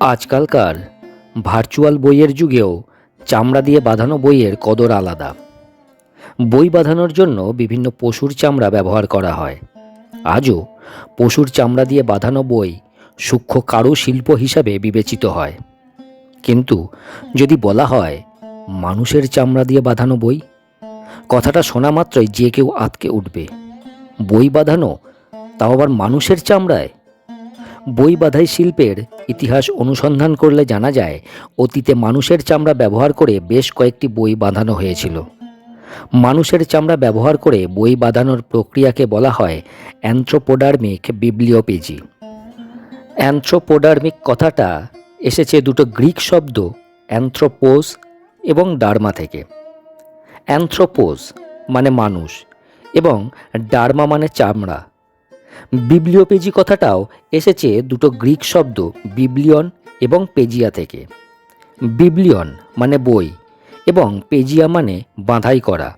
আজকালকার ভার্চুয়াল বইয়ের যুগেও চামড়া দিয়ে বাঁধানো বইয়ের কদর আলাদা। বই বাঁধানোর জন্য বিভিন্ন পশুর চামড়া ব্যবহার করা হয়। আজও পশুর চামড়া দিয়ে বাঁধানো বই সূক্ষ্ম কারু শিল্প হিসাবে বিবেচিত হয়। কিন্তু যদি বলা হয় মানুষের চামড়া দিয়ে বাঁধানো বই, কথাটা শোনা মাত্রই যে কেউ আতকে উঠবে। বই বাঁধানো তাও আবার মানুষের চামড়ায়? বই বাঁধাই শিল্পের ইতিহাস অনুসন্ধান করলে জানা যায়, অতীতে মানুষের চামড়া ব্যবহার করে বেশ কয়েকটি বই বাঁধানো হয়েছিল। মানুষের চামড়া ব্যবহার করে বই বাঁধানোর প্রক্রিয়াকে বলা হয় অ্যান্থ্রোপোডার্মিক বিবলিওপেজি। অ্যান্থ্রোপোডার্মিক কথাটা এসেছে দুটো গ্রিক শব্দ অ্যান্থ্রোপোজ এবং ডার্মা থেকে। অ্যান্থ্রোপোজ মানে মানুষ এবং ডার্মা মানে চামড়া। বিবলিওপেজি কথাটাও এসেছে দুটো গ্রিক শব্দ, বিবলিয়ন এবং পেজিয়া থেকে। বিবলিয়ন মানে বই এবং পেজিয়া মানে বাঁধাই করা।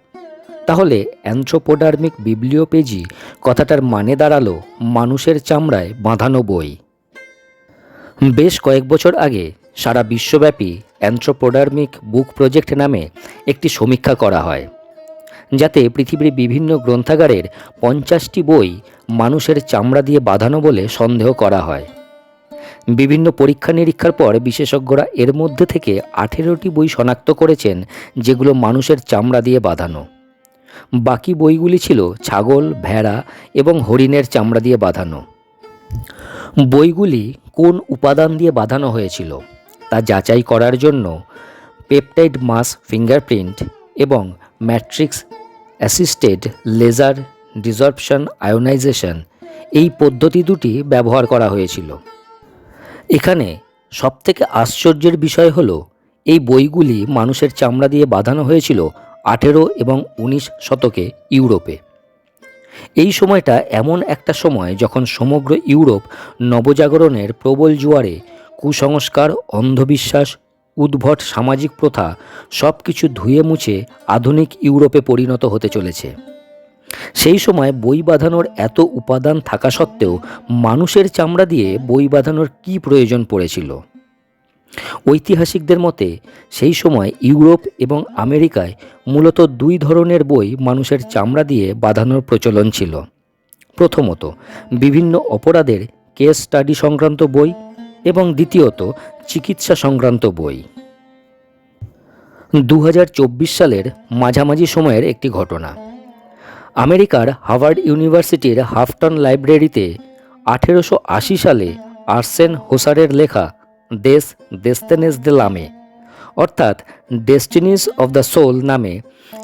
তাহলে অ্যান্থ্রোপোডার্মিক বিবলিওপেজি কথাটার মানে দাঁড়াল মানুষের চামড়ায় বাঁধানো বই। বেশ কয়েক বছর আগে সারা বিশ্বব্যাপী অ্যান্থ্রোপোডার্মিক বুক প্রজেক্ট নামে একটি সমীক্ষা করা হয়। যাতে পৃথিবীর বিভিন্ন গ্রন্থাগারের পঞ্চাশটি বই মানুষের চামড়া দিয়ে বাঁধানো বলে সন্দেহ করা হয়। বিভিন্ন পরীক্ষা নিরীক্ষার পর বিশেষজ্ঞরা এর মধ্যে থেকে আঠেরোটি বই শনাক্ত করেছেন, যেগুলো মানুষের চামড়া দিয়ে বাঁধানো। বাকি বইগুলি ছিল ছাগল, ভেড়া এবং হরিণের চামড়া দিয়ে বাঁধানো। বইগুলি কোন উপাদান দিয়ে বাঁধানো হয়েছিল তা যাচাই করার জন্য পেপটাইড মাস ফিঙ্গারপ্রিন্ট এবং matrix assisted laser desorption ionisation এই পদ্ধতি দুটি ব্যবহার করা হয়েছিল। এখানে সবথেকে আশ্চর্যের বিষয় হলো, এই বইগুলি মানুষের চামড়া দিয়ে বাঁধানো হয়েছিল আঠেরো এবং উনিশ শতকে ইউরোপে। এই সময়টা এমন একটা সময় যখন সমগ্র ইউরোপ নবজাগরণের প্রবল জোয়ারে কুসংস্কার, অন্ধবিশ্বাস উদ্ভট সামাজিক প্রথা সব কিছু ধুয়ে মুছে আধুনিক ইউরোপে পরিণত হতে চলেছে। সেই সময় বই বাঁধানোর এত উপাদান থাকা সত্ত্বেও মানুষের চামড়া দিয়ে বই বাঁধানোর কী প্রয়োজন পড়েছিল? ঐতিহাসিকদের মতে, সেই সময় ইউরোপ এবং আমেরিকায় মূলত দুই ধরনের বই মানুষের চামড়া দিয়ে বাঁধানোর প্রচলন ছিল। প্রথমত, বিভিন্ন অপরাধের কেস স্টাডি সংক্রান্ত বই এবং দ্বিতীয়ত চিকিৎসা সংক্রান্ত বই। দু হাজার চব্বিশ সালের মাঝামাঝি সময়ের একটি ঘটনা। আমেরিকার হার্ভার্ড ইউনিভার্সিটির হাফটন লাইব্রেরিতে আঠেরোশো আশি সালে আর্সেন হোসারের লেখা দেশ দেস্তেনেস দে লামে অর্থাৎ ডেস্টিনিস অব দ্য সোল নামে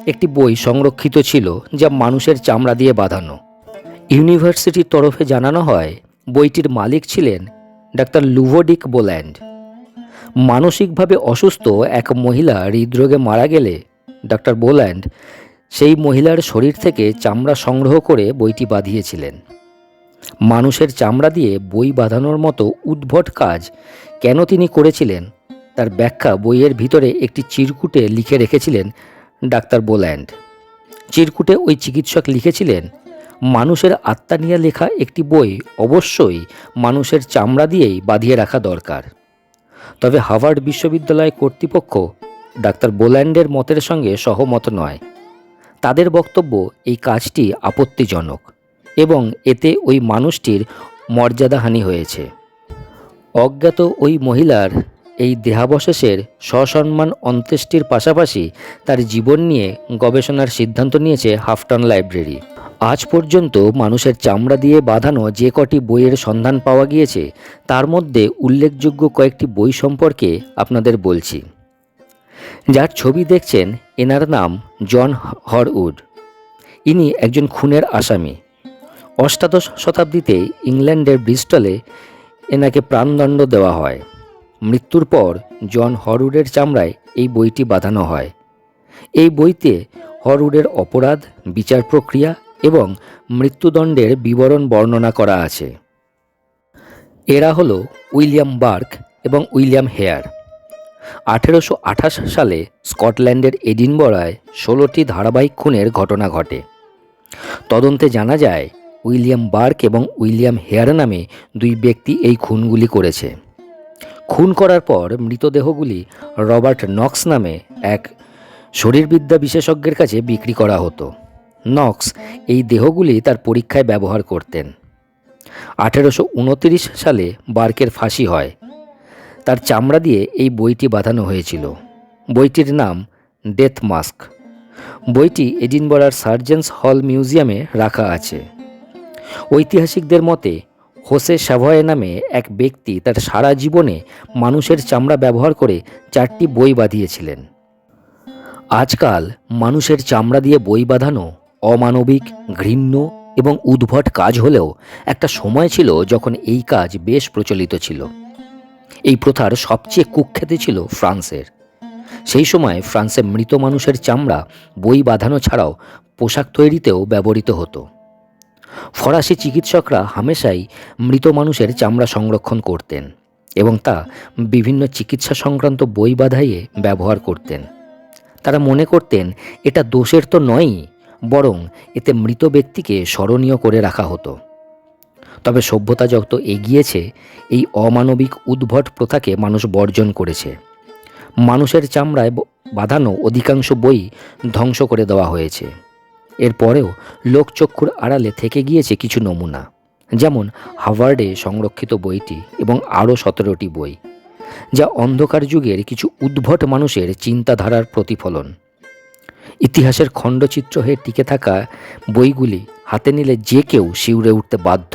একটি বই সংরক্ষিত ছিল যা মানুষের চামড়া দিয়ে বাঁধানো। ইউনিভার্সিটির তরফে জানানো হয়, বইটির মালিক ছিলেন ডাক্তার লুভোডিক বোল্যান্ড। মানসিকভাবে অসুস্থ এক মহিলা হৃদরোগে মারা গেলে, ডাক্তার বোল্যান্ড সেই মহিলার শরীর থেকে চামড়া সংগ্রহ করে বইটি বাঁধিয়েছিলেন। মানুষের চামড়া দিয়ে বই বাঁধানোর মতো উদ্ভট কাজ কেন তিনি করেছিলেন, তার ব্যাখ্যা বইয়ের ভিতরে একটি চিরকুটে লিখে রেখেছিলেন ডাক্তার বোল্যান্ড। চিরকুটে ওই চিকিৎসক লিখেছিলেন, মানুষের আত্মা নিয়ে লেখা একটি বই অবশ্যই মানুষের চামড়া দিয়েই বাঁধিয়ে রাখা দরকার। তবে হাভার্ড বিশ্ববিদ্যালয় কর্তৃপক্ষ ডাক্তার বোল্যান্ডের মতের সঙ্গে সহমত নয়। তাদের বক্তব্য, এই কাজটি আপত্তিজনক এবং এতে ওই মানুষটির মর্যাদাহানি হয়েছে। অজ্ঞাত ওই মহিলার এই দেহাবশেষের সসম্মান অন্ত্যেষ্টির পাশাপাশি তার জীবন নিয়ে গবেষণার সিদ্ধান্ত নিয়েছে হাফটন লাইব্রেরি। আজ পর্যন্ত মানুষের চামড়া দিয়ে বাঁধানো যে কটি বইয়ের সন্ধান পাওয়া গিয়েছে, তার মধ্যে উল্লেখযোগ্য কয়েকটি বই সম্পর্কে আপনাদের বলছি। যার ছবি দেখছেন এনার নাম জন হরউড। ইনি একজন খুনের আসামি। অষ্টাদশ শতাব্দীতে ইংল্যান্ডের ব্রিস্টলে এনাকে প্রাণদণ্ড দেওয়া হয়। মৃত্যুর পর জন হরউডের চামড়ায় এই বইটি বাঁধানো হয়। এই বইতে হরউডের অপরাধ, বিচার প্রক্রিয়া এবং মৃত্যুদণ্ডের বিবরণ বর্ণনা করা আছে। এরা হল উইলিয়াম বার্ক এবং উইলিয়াম হেয়ার। আঠেরোশো আঠাশ সালে স্কটল্যান্ডের এডিনবরায় ষোলোটি ধারাবাহিক খুনের ঘটনা ঘটে। তদন্তে জানা যায়, উইলিয়াম বার্ক এবং উইলিয়াম হেয়ার নামে দুই ব্যক্তি এই খুনগুলি করেছে। খুন করার পর মৃতদেহগুলি রবার্ট নক্স নামে এক শরীরবিদ্যা বিশেষজ্ঞের কাছে বিক্রি করা হতো। নক্স এই দেহগুলি তার পরীক্ষায় ব্যবহার করতেন। আঠেরোশো সালে বার্কের ফাঁসি হয়। তার চামড়া দিয়ে এই বইটি বাঁধানো হয়েছিল। বইটির নাম ডেথ মাস্ক। বইটি এডিনবরার সার্জেন্স হল মিউজিয়ামে রাখা আছে। ঐতিহাসিকদের মতে, হোসে স্যাভয়ে নামে এক ব্যক্তি তার সারা জীবনে মানুষের চামড়া ব্যবহার করে চারটি বই বাঁধিয়েছিলেন। আজকাল মানুষের চামড়া দিয়ে বই বাঁধানো অমানবিক, ঘৃণ্য এবং উদ্ভট কাজ হলেও একটা সময় ছিল যখন এই কাজ বেশ প্রচলিত ছিল। এই প্রথার সবচেয়ে কুখ্যাতি ছিল ফ্রান্সের। সেই সময় ফ্রান্সে মৃত মানুষের চামড়া, বই বাঁধানো ছাড়াও পোশাক তৈরিতেও ব্যবহৃত হতো। ফরাসি চিকিৎসকরা হামেশাই মৃত মানুষের চামড়া সংরক্ষণ করতেন এবং তা বিভিন্ন চিকিৎসা সংক্রান্ত বই বাধাইয়ে ব্যবহার করতেন। তারা মনে করতেন, এটা দোষের তো নয়ই। বরং এতে মৃত ব্যক্তিকে স্মরণীয় করে রাখা হতো। তবে সভ্যতা যত এগিয়েছে এই অমানবিক উদ্ভট প্রথাকে মানুষ বর্জন করেছে। মানুষের চামড়ায় বাঁধানো অধিকাংশ বই ধ্বংস করে দেওয়া হয়েছে। এরপরেও লোকচক্ষুর আড়ালে থেকে গিয়েছে কিছু নমুনা, যেমন হাভার্ডে সংরক্ষিত বইটি এবং আরও সতেরোটি বই, যা অন্ধকার যুগের কিছু উদ্ভট মানুষের চিন্তাধারার প্রতিফলন। ইতিহাসের খণ্ডচিত্র হয়ে টিকে থাকা বইগুলি হাতে নিলে যে কেউ শিউরে উঠতে বাধ্য।